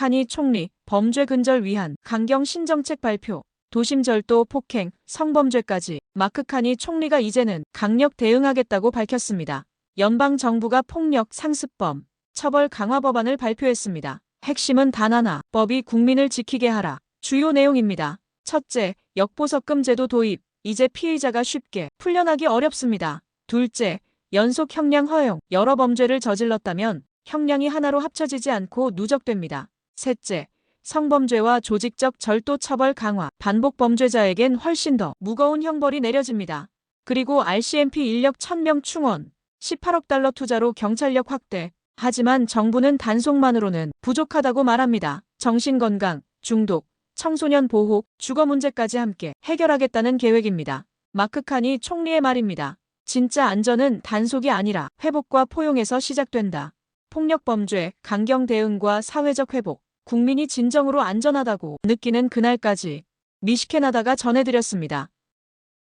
카니 총리 범죄 근절 위한 강경 신정책 발표. 도심 절도 폭행, 성범죄까지 마크 카니 총리가 이제는 강력 대응하겠다고 밝혔습니다. 연방 정부가 폭력 상습범 처벌 강화 법안을 발표했습니다. 핵심은 단 하나, 법이 국민을 지키게 하라. 주요 내용입니다. 첫째, 역보석금 제도 도입. 이제 피의자가 쉽게 풀려나기 어렵습니다. 둘째, 연속 형량 허용. 여러 범죄를 저질렀다면 형량이 하나로 합쳐지지 않고 누적됩니다. 셋째, 성범죄와 조직적 절도 처벌 강화. 반복 범죄자에겐 훨씬 더 무거운 형벌이 내려집니다. 그리고 RCMP 인력 1000명 충원. 18억 달러 투자로 경찰력 확대. 하지만 정부는 단속만으로는 부족하다고 말합니다. 정신건강, 중독, 청소년 보호, 주거 문제까지 함께 해결하겠다는 계획입니다. 마크 칸이 총리의 말입니다. 진짜 안전은 단속이 아니라 회복과 포용에서 시작된다. 폭력 범죄, 강경 대응과 사회적 회복, 국민이 진정으로 안전하다고 느끼는 그날까지 미시케나다가 전해드렸습니다.